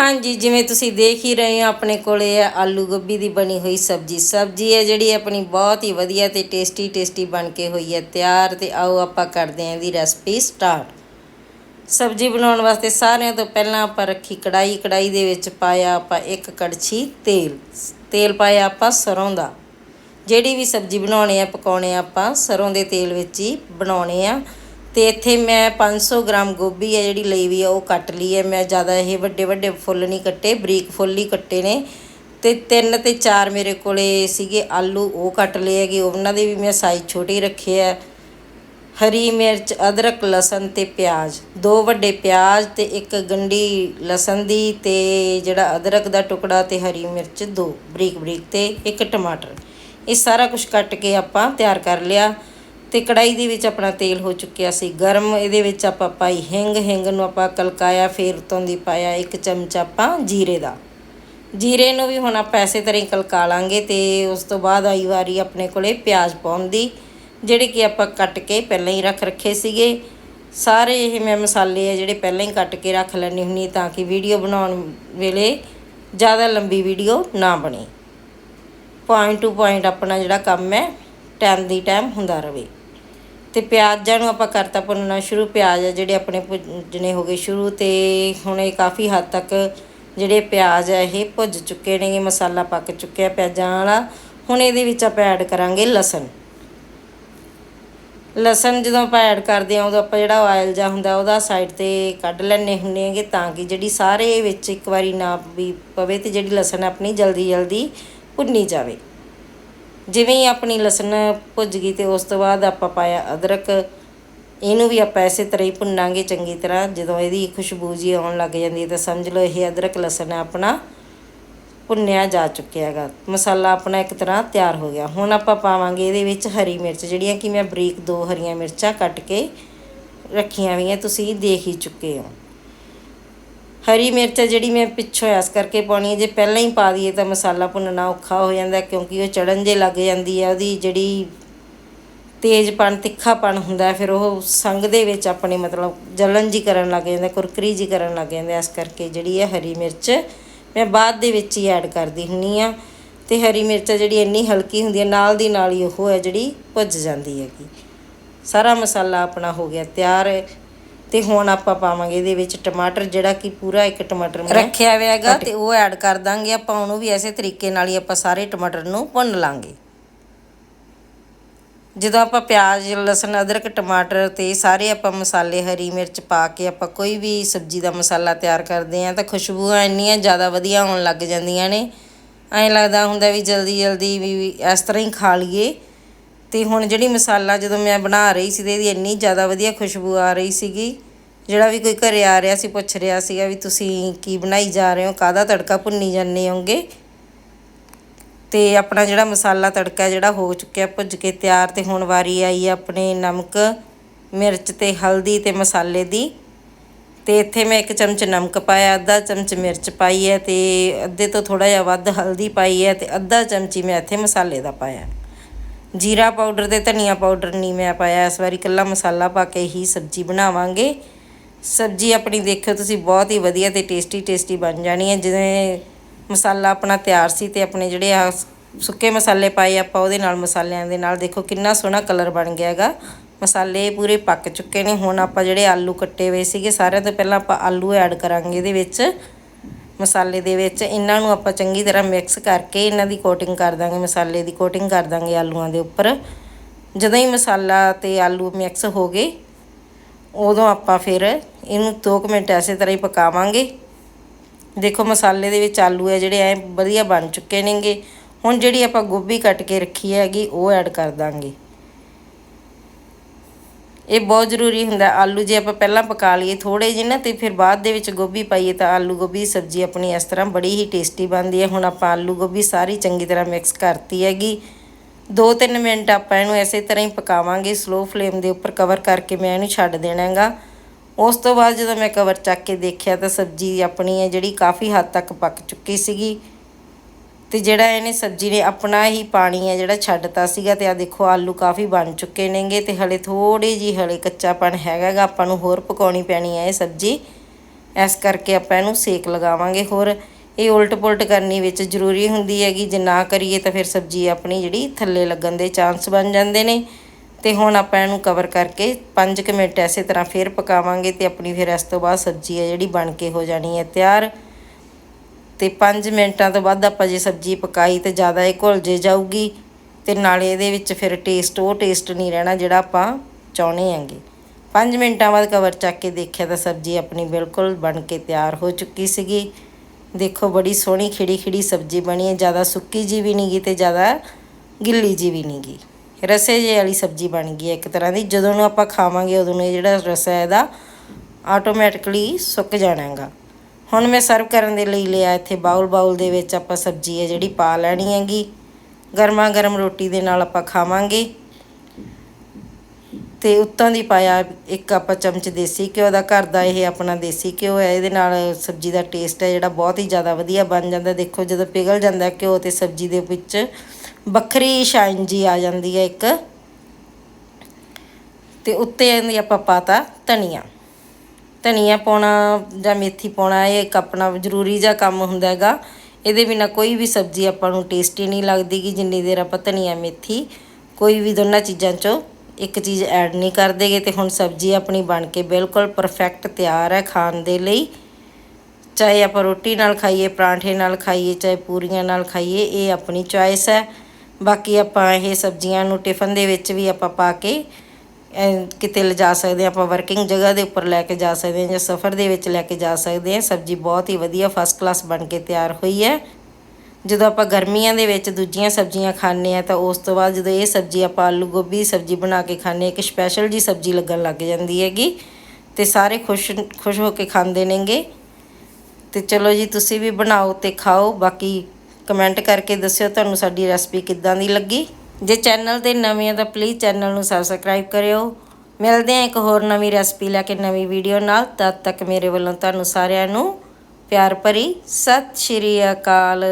ਹਾਂਜੀ, ਜਿਵੇਂ ਤੁਸੀਂ ਦੇਖ ਹੀ ਰਹੇ ਹੋ, ਆਪਣੇ ਕੋਲੇ ਹੈ ਆਲੂ ਗੋਭੀ ਦੀ ਬਣੀ ਹੋਈ ਸਬਜੀ। ਸਬਜੀ ਹੈ ਜਿਹੜੀ ਆਪਣੀ ਬਹੁਤ ਹੀ ਵਧੀਆ ਤੇ ਟੇਸਟੀ ਟੇਸਟੀ ਬਣ ਕੇ ਹੋਈ ਹੈ। ਤਿਆਰ ਤੇ ਆਓ ਆਪਾਂ ਕਰਦੇ ਹਾਂ ਇਹਦੀ ਰੈਸਪੀ ਸਟਾਰਟ ਸਬਜੀ ਬਣਾਉਣ ਵਾਸਤੇ ਸਾਰਿਆਂ ਤੋਂ ਪਹਿਲਾਂ ਆਪਾਂ ਰੱਖੀ ਕੜਾਈ ਕੜਾਈ ਦੇ ਵਿੱਚ ਪਾਇਆ ਆਪਾਂ ਇੱਕ ਕੜਛੀ ਤੇਲ। ਤੇਲ ਪਾਇਆ ਆਪਾਂ ਸਰੋਂ ਦਾ। ਜਿਹੜੀ ਵੀ ਸਬਜੀ ਬਣਾਉਣੀ ਆ ਪਕਾਉਣੇ ਆ ਆਪਾਂ ਸਰੋਂ ਦੇ ਤੇਲ ਵਿੱਚ ਹੀ ਬਣਾਉਣੇ ਆ। ਤੇ ਇੱਥੇ ਮੈਂ 500 ਗ੍ਰਾਮ ਗੋਭੀ ਹੈ ਜਿਹੜੀ ਲਈ ਵੀ ਆ, ਉਹ ਕੱਟ ਲਈ ਹੈ। ਮੈਂ ਜ਼ਿਆਦਾ ਇਹ ਵੱਡੇ ਵੱਡੇ ਫੁੱਲ ਨਹੀਂ ਕੱਟੇ, ਬਰੀਕ ਫੁੱਲ ਹੀ ਕੱਟੇ ਨੇ। ਤੇ ਤਿੰਨ ਤੇ ਚਾਰ ਮੇਰੇ ਕੋਲੇ ਸੀਗੇ ਆਲੂ, ਉਹ ਕੱਟ ਲਏ ਹੈਗੇ। ਉਹਨਾਂ ਦੇ ਵੀ ਮੈਂ ਸਾਈਜ਼ ਛੋਟੇ ਹੀ ਰੱਖੇ ਆ। ਹਰੀ ਮਿਰਚ, ਅਦਰਕ, ਲਸਣ ਤੇ ਪਿਆਜ਼। ਦੋ ਵੱਡੇ ਪਿਆਜ਼ ਤੇ ਇੱਕ ਗੰਢੀ ਲਸਣ ਦੀ ਤੇ ਜਿਹੜਾ ਅਦਰਕ ਦਾ ਟੁਕੜਾ ਤੇ ਹਰੀ ਮਿਰਚ ਦੋ ਬਰੀਕ ਬਰੀਕ ਤੇ ਇੱਕ ਟਮਾਟਰ। ਇਹ ਸਾਰਾ ਕੁਝ ਕੱਟ ਕੇ ਆਪਾਂ ਤਿਆਰ ਕਰ ਲਿਆ। ਤੇ ਕੜਾਈ ਦੇ ਵਿੱਚ ਆਪਣਾ ਤੇਲ ਹੋ ਚੁੱਕਿਆ ਸੀ। ਗਰਮ ਇਹਦੇ ਵਿੱਚ ਆਪਾਂ ਪਾਈ ਹਿੰਗ। ਹਿੰਗ ਨੂੰ ਆਪਾਂ ਕਲਕਾਇਆ, ਫੇਰ ਉਤੋਂ ਦੀ ਪਾਇਆ ਇੱਕ ਚਮਚਾ ਆਪਾਂ ਜੀਰੇ ਦਾ। ਜੀਰੇ ਨੂੰ ਵੀ ਹੁਣ ਆਪਾਂ ਐਸੇ ਤਰ੍ਹਾਂ ਹੀ ਕਲਕਾ ਲਾਂਗੇ ਤੇ ਉਸ ਤੋਂ ਬਾਅਦ ਆਈ ਵਾਰੀ ਆਪਣੇ ਕੋਲੇ ਪਿਆਜ਼ ਪਾਉਣ ਦੀ, ਜਿਹੜੇ ਕਿ ਆਪਾਂ ਕੱਟ ਕੇ ਪਹਿਲਾਂ ਹੀ ਰੱਖ ਰੱਖੇ ਸੀਗੇ। ਸਾਰੇ ਇਹ ਮੈਂ ਮਸਾਲੇ ਆ ਜਿਹੜੇ ਪਹਿਲਾਂ ਹੀ ਕੱਟ ਕੇ ਰੱਖ ਲੈਣੀ ਹੁੰਨੀ ਤਾਂ ਕਿ ਵੀਡੀਓ ਬਣਾਉਣ ਵੇਲੇ ਜ਼ਿਆਦਾ ਲੰਬੀ ਵੀਡੀਓ ਨਾ ਬਣੇ। ਪੁਆਇੰਟ ਟੂ ਪੁਆਇੰਟ ਆਪਣਾ ਜਿਹੜਾ ਕੰਮ ਹੈ ਟਾਈਮ ਦੀ ਟਾਈਮ ਹੁੰਦਾ ਰਹੇ। ਤੇ ਪਿਆਜ਼ਾਂ ਨੂੰ ਆਪਾਂ ਕਰਤਾ ਭੁੰਨਣਾ ਸ਼ੁਰੂ, ਪਿਆਜ਼ ਆ ਜਿਹੜੇ ਆਪਣੇ ਭੁੱਜਣੇ ਹੋ ਗਏ ਸ਼ੁਰੂ ਤੇ ਹੁਣ ਇਹ ਕਾਫੀ ਹੱਦ ਤੱਕ ਜਿਹੜੇ ਪਿਆਜ਼ ਆ ਇਹ ਭੁੱਜ ਚੁੱਕੇ ਨੇ ਮਸਾਲਾ ਪੱਕ ਚੁੱਕਿਆ ਪਿਆਜ਼ਾਂ ਵਾਲਾ। ਹੁਣ ਇਹਦੇ ਵਿੱਚ ਆਪਾਂ ਐਡ ਕਰਾਂਗੇ ਲਸਣ। ਲਸਣ ਜਦੋਂ ਆਪਾਂ ਐਡ ਕਰਦੇ ਆ ਉਦੋਂ ਆਪਾਂ ਜਿਹੜਾ ਆਇਲ ਜਾਂ ਹੁੰਦਾ ਉਹਦਾ ਸਾਈਡ ਤੇ ਕੱਢ ਲੈਣੇ ਹੁੰਨੇ ਹੈਗੇ ਤਾਂ ਕਿ ਜਿਹੜੀ ਸਾਰੇ ਵਿੱਚ ਇੱਕ ਵਾਰੀ ਨਾ ਵੀ ਪਵੇ ਤੇ ਜਿਹੜੀ ਲਸਣ ਆਪਣੀ ਜਲਦੀ ਜਲਦੀ ਭੁੰਨੀ ਜਾਵੇ। ਜਿਵੇਂ ਹੀ ਆਪਣੀ ਲਸਣ ਭੁੱਜ ਗਈ ਤੇ ਉਸ ਤੋਂ ਬਾਅਦ ਆਪਾਂ ਪਾਇਆ ਅਦਰਕ, ਇਹਨੂੰ ਵੀ ਆਪਾਂ ਇਸੇ ਤਰ੍ਹਾਂ ਹੀ ਭੁੰਨਾਂਗੇ ਚੰਗੀ ਤਰ੍ਹਾਂ। ਜਦੋਂ ਇਹਦੀ ਖੁਸ਼ਬੂ ਜੀ ਆਉਣ ਲੱਗ ਜਾਂਦੀ ਹੈ ਤਾਂ ਸਮਝ ਲਓ ਇਹ ਅਦਰਕ ਲਸਣ ਆਪਣਾ ਭੁੰਨਿਆ ਜਾ ਚੁੱਕਿਆ ਹੈਗਾ। ਮਸਾਲਾ ਆਪਣਾ ਇੱਕ ਤਰ੍ਹਾਂ ਤਿਆਰ ਹੋ ਗਿਆ। ਹੁਣ ਆਪਾਂ ਪਾਵਾਂਗੇ ਇਹਦੇ ਵਿੱਚ ਹਰੀ ਮਿਰਚ, ਜਿਹੜੀਆਂ ਕਿ ਮੈਂ ਬਰੀਕ ਦੋ ਹਰੀਆਂ ਮਿਰਚਾਂ ਕੱਟ ਕੇ ਰੱਖੀਆਂ ਹੋਈਆਂ, ਤੁਸੀਂ ਦੇਖ ਹੀ ਚੁੱਕੇ ਹੋ। ਹਰੀ ਮਿਰਚ ਜਿਹੜੀ ਮੈਂ ਪਿੱਛੋਂ ਇਸ ਕਰਕੇ ਪਾਉਣੀ ਹੈ ਜੇ ਪਹਿਲਾਂ ਹੀ ਪਾ ਦਈਏ ਤਾਂ ਮਸਾਲਾ ਭੁੰਨਣਾ ਔਖਾ ਹੋ ਜਾਂਦਾ ਕਿਉਂਕਿ ਉਹ ਚੜਨ ਜੇ ਲੱਗ ਜਾਂਦੀ ਹੈ ਉਹਦੀ ਜਿਹੜੀ ਤੇਜ਼ਪਣ, ਤਿੱਖਾਪਣ ਹੁੰਦਾ ਫਿਰ ਉਹ ਸੰਗ ਦੇ ਵਿੱਚ ਆਪਣੇ ਮਤਲਬ ਜਲਨ ਜੀ ਕਰਨ ਲੱਗ ਜਾਂਦਾ, ਕੁਰਕਰੀ ਜੀ ਕਰਨ ਲੱਗ ਜਾਂਦਾ ਇਸ ਕਰਕੇ ਜਿਹੜੀ ਹੈ ਹਰੀ ਮਿਰਚ ਮੈਂ ਬਾਅਦ ਦੇ ਵਿੱਚ ਹੀ ਐਡ ਕਰਦੀ ਹੁੰਨੀ ਆ। ਤੇ ਹਰੀ ਮਿਰਚ ਜਿਹੜੀ ਇੰਨੀ ਹਲਕੀ ਹੁੰਦੀ ਹੈ ਨਾਲ ਦੀ ਨਾਲ ਹੀ ਉਹ ਹੈ ਜਿਹੜੀ ਭੁੱਜ ਜਾਂਦੀ ਹੈਗੀ। ਸਾਰਾ ਮਸਾਲਾ ਆਪਣਾ ਹੋ ਗਿਆ ਤਿਆਰ। ਤੇ ਹੁਣ ਆਪਾਂ ਪਾਵਾਂਗੇ ਇਹਦੇ ਵਿੱਚ ਟਮਾਟਰ ਜਿਹੜਾ ਕਿ ਪੂਰਾ ਇੱਕ ਟਮਾਟਰ ਮੈਂ ਰੱਖਿਆ ਹੋਇਆ ਹੈਗਾ ਤੇ ਉਹ ਐਡ ਕਰ ਦਾਂਗੇ ਆਪਾਂ ਉਹਨੂੰ ਵੀ ਐਸੇ ਤਰੀਕੇ ਨਾਲ ਹੀ ਆਪਾਂ ਸਾਰੇ ਟਮਾਟਰ ਨੂੰ ਭੁੰਨ ਲਾਂਗੇ। ਜਦੋਂ ਆਪਾਂ ਪਿਆਜ਼ ਲਸਣ ਅਦਰਕ ਟਮਾਟਰ ਤੇ ਸਾਰੇ ਆਪਾਂ ਮਸਾਲੇ ਹਰੀ ਮਿਰਚ ਪਾ ਕੇ ਆਪਾਂ ਕੋਈ ਵੀ ਸਬਜ਼ੀ ਦਾ ਮਸਾਲਾ ਤਿਆਰ ਕਰਦੇ ਆ ਤਾਂ ਖੁਸ਼ਬੂਆਂ ਇੰਨੀਆਂ ਜ਼ਿਆਦਾ ਵਧੀਆ ਆਉਣ ਲੱਗ ਜਾਂਦੀਆਂ ਨੇ। ਐਂ ਲੱਗਦਾ ਹੁੰਦਾ ਵੀ ਜਲਦੀ ਜਲਦੀ ਵੀ ਇਸ ਤਰ੍ਹਾਂ ਹੀ ਖਾ ਲਈਏ। ਤੇ ਹੁਣ ਜਿਹੜੀ ਮਸਾਲਾ ਜਦੋਂ ਮੈਂ ਬਣਾ ਰਹੀ ਸੀ ਤੇ ਇਹਦੀ ਇੰਨੀ ਜ਼ਿਆਦਾ ਵਧੀਆ ਖੁਸ਼ਬੂ ਆ ਰਹੀ ਸੀਗੀ, ਜਿਹੜਾ ਵੀ ਕੋਈ ਘਰੇ ਆ ਰਿਹਾ ਸੀ, ਪੁੱਛ ਰਿਹਾ ਸੀਗਾ ਵੀ ਤੁਸੀਂ ਕੀ ਬਣਾਈ ਜਾ ਰਹੇ ਹੋ, ਕਾਹਦਾ ਤੜਕਾ ਭੁੰਨੀ ਜਾਂਦੇ ਹੋਗੇ ਤੇ ਆਪਣਾ ਜਿਹੜਾ ਮਸਾਲਾ ਤੜਕਾ ਜਿਹੜਾ ਹੋ ਚੁੱਕਿਆ, ਭੁੱਜ ਕੇ ਤਿਆਰ ਤੇ ਹੁਣ ਵਾਰੀ ਆਈ ਆਪਣੇ ਨਮਕ, ਮਿਰਚ ਤੇ ਹਲਦੀ ਤੇ ਮਸਾਲੇ ਦੀ। ਤੇ ਇੱਥੇ ਮੈਂ ਇੱਕ ਚਮਚ ਨਮਕ ਪਾਇਆ, ਅੱਧਾ ਚਮਚ ਮਿਰਚ ਪਾਈ ਹੈ ਤੇ ਅੱਧੇ ਤੋਂ ਥੋੜਾ ਜਿਹਾ ਵੱਧ ਹਲਦੀ ਪਾਈ ਹੈ ਤੇ ਅੱਧਾ ਚਮਚੀ ਮੈਂ ਇੱਥੇ ਮਸਾਲੇ ਦਾ ਪਾਇਆ। ਜੀਰਾ ਪਾਊਡਰ ਤੇ ਧਨੀਆ ਪਾਊਡਰ ਨਹੀਂ ਮੈਂ ਪਾਇਆ। ਇਸ ਵਾਰੀ ਇਕੱਲਾ ਮਸਾਲਾ ਪਾ ਕੇ ਹੀ ਸਬਜ਼ੀ ਬਣਾਵਾਂਗੇ। ਸਬਜ਼ੀ ਆਪਣੀ ਦੇਖਿਓ ਤੁਸੀਂ, ਬਹੁਤ ਹੀ ਵਧੀਆ ਤੇ ਟੇਸਟੀ ਟੇਸਟੀ ਬਣ ਜਾਣੀ ਹੈ। ਜਿਵੇਂ ਮਸਾਲਾ ਆਪਣਾ ਤਿਆਰ ਸੀ ਤੇ ਆਪਣੇ ਜਿਹੜੇ ਆ ਸੁੱਕੇ ਮਸਾਲੇ ਪਾਏ ਆਪਾਂ, ਉਹਦੇ ਨਾਲ ਮਸਾਲਿਆਂ ਦੇ ਨਾਲ ਦੇਖੋ ਕਿੰਨਾ ਸੋਹਣਾ ਕਲਰ ਬਣ ਗਿਆ ਹੈਗਾ। ਮਸਾਲੇ ਪੂਰੇ ਪੱਕ ਚੁੱਕੇ ਨੇ। ਹੁਣ ਆਪਾਂ ਜਿਹੜੇ ਆਲੂ ਕੱਟੇ ਹੋਏ ਸੀਗੇ, ਸਾਰਿਆਂ ਤੋਂ ਪਹਿਲਾਂ ਆਪਾਂ ਆਲੂ ਐਡ ਕਰਾਂਗੇ ਇਹਦੇ ਵਿੱਚ। ਮਸਾਲੇ ਦੇ ਵਿੱਚ ਇਹਨਾਂ ਨੂੰ ਆਪਾਂ ਚੰਗੀ ਤਰ੍ਹਾਂ ਮਿਕਸ ਕਰਕੇ ਇਹਨਾਂ ਦੀ ਕੋਟਿੰਗ ਕਰ ਦਾਂਗੇ, ਮਸਾਲੇ ਦੀ ਕੋਟਿੰਗ ਕਰ ਦਾਂਗੇ ਆਲੂਆਂ ਦੇ ਉੱਪਰ। ਜਦੋਂ ਹੀ ਮਸਾਲਾ ਤੇ ਆਲੂ ਮਿਕਸ ਹੋ ਗਏ, ਉਦੋਂ ਆਪਾਂ ਫਿਰ ਇਹਨੂੰ 2 ਮਿੰਟ ਐਸੇ ਤਰ੍ਹਾਂ ਹੀ ਪਕਾਵਾਂਗੇ। ਦੇਖੋ ਮਸਾਲੇ ਦੇ ਵਿੱਚ ਆਲੂ ਹੈ ਜਿਹੜੇ ਐ ਵਧੀਆ ਬਣ ਚੁੱਕੇ ਨੇਗੇ। ਹੁਣ ਜਿਹੜੀ ਆਪਾਂ ਗੋਭੀ ਕੱਟ ਕੇ ਰੱਖੀ ਹੈਗੀ, ਉਹ ਐਡ ਕਰ ਦਾਂਗੇ। ਇਹ ਬਹੁਤ ਜ਼ਰੂਰੀ ਹੁੰਦਾ ਆਲੂ ਜੇ ਆਪਾਂ ਪਹਿਲਾਂ ਪਕਾ ਲਈਏ ਥੋੜੇ ਜਿਹੇ ਨਾ ਤੇ ਫਿਰ ਬਾਅਦ ਦੇ ਵਿੱਚ ਗੋਭੀ ਪਾਈਏ ਤਾਂ ਆਲੂ ਗੋਭੀ ਸਬਜ਼ੀ ਆਪਣੀ ਇਸ ਤਰ੍ਹਾਂ ਬੜੀ ਹੀ ਟੇਸਟੀ ਬਣਦੀ ਹੈ। ਹੁਣ ਆਪਾਂ ਆਲੂ ਗੋਭੀ ਸਾਰੀ ਚੰਗੀ ਤਰ੍ਹਾਂ ਮਿਕਸ ਕਰਤੀ ਹੈਗੀ। 2-3 ਮਿੰਟ ਆਪਾਂ ਇਹਨੂੰ ਐਸੇ ਤਰ੍ਹਾਂ ਹੀ ਪਕਾਵਾਂਗੇ। ਸਲੋ ਫਲੇਮ ਦੇ ਉੱਪਰ ਕਵਰ ਕਰਕੇ ਮੈਂ ਇਹਨੂੰ ਛੱਡ ਦੇਣਾ ਹੈਗਾ ਉਸ ਤੋਂ ਬਾਅਦ ਜਦੋਂ ਮੈਂ ਕਵਰ ਚੱਕ ਕੇ ਦੇਖਿਆ ਤਾਂ ਸਬਜ਼ੀ ਆਪਣੀ ਹੈ ਜਿਹੜੀ ਕਾਫੀ ਹੱਦ ਤੱਕ ਪੱਕ ਚੁੱਕੀ ਸੀਗੀ। ਤੇ ਜਿਹੜਾ ਇਹਨੇ ਸਬਜ਼ੀ ਨੇ ਆਪਣਾ ਹੀ ਪਾਣੀ ਹੈ, ਜਿਹੜਾ ਛੱਡਤਾ ਸੀਗਾ ਤੇ ਆ ਦੇਖੋ ਆਲੂ ਕਾਫੀ ਬਣ ਚੁੱਕੇ ਨੇਗੇ ਤੇ ਹਲੇ ਥੋੜੀ ਜੀ ਹਲੇ ਕੱਚਾਪਣ ਹੈਗਾਗਾ ਆਪਾਂ ਨੂੰ ਹੋਰ ਪਕਾਉਣੀ ਪੈਣੀ ਹੈ ਇਹ ਸਬਜ਼ੀ। ਇਸ ਕਰਕੇ ਆਪਾਂ ਇਹਨੂੰ ਸੇਕ ਲਗਾਵਾਂਗੇ। ਹੋਰ ਇਹ ਉਲਟ ਪੁਲਟ ਕਰਨੀ ਵਿੱਚ ਜ਼ਰੂਰੀ ਹੁੰਦੀ ਹੈਗੀ, ਜੇ ਨਾ ਕਰੀਏ ਤਾਂ ਫਿਰ ਸਬਜ਼ੀ ਆਪਣੀ ਜਿਹੜੀ ਥੱਲੇ ਲੱਗਣ ਦੇ ਚਾਂਸ ਬਣ ਜਾਂਦੇ ਨੇ। ਤੇ ਹੁਣ ਆਪਾਂ ਇਹਨੂੰ ਕਵਰ ਕਰਕੇ 5 ਕੁ ਮਿੰਟ ਐਸੇ ਤਰ੍ਹਾਂ ਫਿਰ ਪਕਾਵਾਂਗੇ ਤੇ ਆਪਣੀ ਫਿਰ ਇਸ ਤੋਂ ਬਾਅਦ ਸਬਜ਼ੀ ਹੈ ਜਿਹੜੀ ਬਣ ਕੇ ਹੋ ਜਾਣੀ ਹੈ ਤਿਆਰ। ਤੇ 5 ਮਿੰਟਾਂ ਤੋਂ ਬਾਅਦ ਆਪਾਂ ਜੇ ਸਬਜ਼ੀ ਪਕਾਈ ਤੇ ਜ਼ਿਆਦਾ ਇਹ ਘੁਲ ਜੇ ਜਾਊਗੀ ਤੇ ਨਾਲੇ ਇਹਦੇ ਵਿੱਚ ਫਿਰ ਟੇਸਟ ਉਹ ਟੇਸਟ ਨਹੀਂ ਰਹਿਣਾ ਜਿਹੜਾ ਆਪਾਂ ਚਾਹੁੰਦੇ ਆਂਗੇ 5 ਮਿੰਟਾਂ ਬਾਅਦ ਕਵਰ ਚੱਕ ਕੇ ਦੇਖਿਆ ਤਾਂ ਸਬਜ਼ੀ ਆਪਣੀ ਬਿਲਕੁਲ ਬਣ ਕੇ ਤਿਆਰ ਹੋ ਚੁੱਕੀ ਸੀਗੀ। ਦੇਖੋ ਬੜੀ ਸੋਹਣੀ ਖਿੜੀ ਖਿੜੀ ਸਬਜ਼ੀ ਬਣੀ ਹੈ, ਜ਼ਿਆਦਾ ਸੁੱਕੀ ਜੀ ਵੀ ਨਹੀਂ ਗੀ ਤੇ ਜ਼ਿਆਦਾ ਗਿੱਲੀ ਜੀ ਵੀ ਨਹੀਂ ਗੀ ਰਸੇ ਜੇ ਵਾਲੀ ਸਬਜ਼ੀ ਬਣ ਗਈ ਹੈ ਇੱਕ ਤਰ੍ਹਾਂ ਦੀ, ਜਦੋਂ ਨੂੰ ਆਪਾਂ ਖਾਵਾਂਗੇ ਉਦੋਂ ਨੂੰ ਇਹ ਜਿਹੜਾ ਰਸਾ ਇਹਦਾ ਆਟੋਮੈਟਿਕਲੀ ਸੁੱਕ ਜਾਣਾ ਹੈਗਾ। ਹੁਣ ਮੈਂ ਸਰਵ ਕਰਨ ਦੇ ਲਈ ਲਿਆ ਇੱਥੇ ਬਾਉਲ ਬਾਉਲ ਦੇ ਵਿੱਚ ਆਪਾਂ ਸਬਜ਼ੀ ਹੈ ਜਿਹੜੀ ਪਾ ਲੈਣੀ ਹੈਗੀ। ਗਰਮਾ ਗਰਮ ਰੋਟੀ ਦੇ ਨਾਲ ਆਪਾਂ ਖਾਵਾਂਗੇ। ਤੇ ਉੱਤੋਂ ਦੀ ਪਾਇਆ ਇੱਕ ਆਪਾਂ ਚਮਚ ਦੇਸੀ ਘਿਓ ਦਾ, ਘਰ ਦਾ ਇਹ ਆਪਣਾ ਦੇਸੀ ਘਿਓ ਹੈ, ਇਹਦੇ ਨਾਲ ਸਬਜ਼ੀ ਦਾ ਟੇਸਟ ਹੈ ਜਿਹੜਾ ਬਹੁਤ ਹੀ ਜ਼ਿਆਦਾ ਵਧੀਆ ਬਣ ਜਾਂਦਾ। ਦੇਖੋ ਜਦੋਂ ਪਿਘਲ ਜਾਂਦਾ ਘਿਓ ਤੇ ਸਬਜ਼ੀ ਦੇ ਵਿੱਚ, ਵੱਖਰੀ ਸ਼ਾਈਨ ਜੀ ਆ ਜਾਂਦੀ ਹੈ ਇੱਕ। ਤੇ ਉੱਤੇ ਇਹਦੀ ਆਪਾਂ ਪਾਤਾ ਧਨੀਆ। ਧਨੀਆ ਪਾਉਣਾ ਜਾਂ ਮੇਥੀ ਪਾਉਣਾ, ਇਹ ਇੱਕ ਆਪਣਾ ਜ਼ਰੂਰੀ ਜਿਹਾ ਕੰਮ ਹੁੰਦਾ ਹੈਗਾ। ਇਹਦੇ ਬਿਨਾ ਕੋਈ ਵੀ ਸਬਜ਼ੀ ਆਪਾਂ ਨੂੰ ਟੇਸਟੀ ਨਹੀਂ ਲੱਗਦੀ ਕਿ ਜਿੰਨੀ ਦੇਰ ਆਪਾਂ ਧਨੀਆ, ਮੇਥੀ ਕੋਈ ਵੀ ਦੋਨਾਂ ਚੀਜ਼ਾਂ ਚੋਂ ਇੱਕ ਚੀਜ਼ ਐਡ ਨਹੀਂ ਕਰਦੇਗੇ ਤੇ ਹੁਣ ਸਬਜ਼ੀ ਆਪਣੀ ਬਣ ਕੇ ਬਿਲਕੁਲ ਪਰਫੈਕਟ ਤਿਆਰ ਹੈ ਖਾਣ ਦੇ ਲਈ। ਚਾਹੇ ਆਪਾਂ ਰੋਟੀ ਨਾਲ ਖਾਈਏ, ਪਰਾਂਠੇ ਨਾਲ ਖਾਈਏ, ਚਾਹੇ ਪੂਰੀਆਂ ਨਾਲ ਖਾਈਏ, ਇਹ ਆਪਣੀ ਚੁਆਇਸ ਹੈ। ਬਾਕੀ ਆਪਾਂ ਇਹ ਸਬਜ਼ੀਆਂ ਨੂੰ ਟਿਫਨ ਦੇ ਵਿੱਚ ਵੀ ਆਪਾਂ ਪਾ ਕੇ ਕਿਤੇ ਲਿਜਾ ਸਕਦੇ ਹਾਂ, ਆਪਾਂ ਵਰਕਿੰਗ ਜਗ੍ਹਾ ਦੇ ਉੱਪਰ ਲੈ ਕੇ ਜਾ ਸਕਦੇ ਹਾਂ ਜਾਂ ਸਫ਼ਰ ਦੇ ਵਿੱਚ ਲੈ ਕੇ ਜਾ ਸਕਦੇ ਹਾਂ। ਸਬਜ਼ੀ ਬਹੁਤ ਹੀ ਵਧੀਆ ਫਸਟ ਕਲਾਸ ਬਣ ਕੇ ਤਿਆਰ ਹੋਈ ਹੈ। ਜਦੋਂ ਆਪਾਂ ਗਰਮੀਆਂ ਦੇ ਵਿੱਚ ਦੂਜੀਆਂ ਸਬਜ਼ੀਆਂ ਖਾਂਦੇ ਆ ਤਾਂ ਉਸ ਤੋਂ ਬਾਅਦ ਜਦੋਂ ਇਹ ਸਬਜ਼ੀ ਆਪਾਂ ਆਲੂ ਗੋਭੀ ਦੀ ਸਬਜ਼ੀ ਬਣਾ ਕੇ ਖਾਂਦੇ ਹਾਂ, ਇੱਕ ਸਪੈਸ਼ਲ ਜੀ ਸਬਜ਼ੀ ਲੱਗਣ ਲੱਗ ਜਾਂਦੀ ਹੈਗੀ ਤੇ ਸਾਰੇ ਖੁਸ਼ ਖੁਸ਼ ਹੋ ਕੇ ਖਾਂਦੇ ਨੇਗੇ। ਤੇ ਚਲੋ ਜੀ, ਤੁਸੀਂ ਵੀ ਬਣਾਓ ਤੇ ਖਾਓ। ਬਾਕੀ ਕਮੈਂਟ ਕਰਕੇ ਦੱਸਿਓ ਤੁਹਾਨੂੰ ਸਾਡੀ ਰੈਸਪੀ ਕਿੱਦਾਂ ਦੀ ਲੱਗੀ। ਜੇ ਚੈਨਲ ਤੇ ਨਵੇਂ ਆ ਤਾਂ ਪਲੀਜ਼ ਚੈਨਲ ਨੂੰ ਸਬਸਕ੍ਰਾਈਬ ਕਰਿਓ। ਮਿਲਦੇ ਆ ਇੱਕ ਹੋਰ ਨਵੀਂ ਰੈਸਪੀ ਲੈ ਕੇ ਨਵੀਂ ਵੀਡੀਓ ਨਾਲ। ਤਦ ਤੱਕ ਮੇਰੇ ਵੱਲੋਂ ਤੁਹਾਨੂੰ ਸਾਰਿਆਂ ਨੂੰ ਪਿਆਰ ਭਰੀ। ਸਤਿ ਸ਼੍ਰੀ ਅਕਾਲ।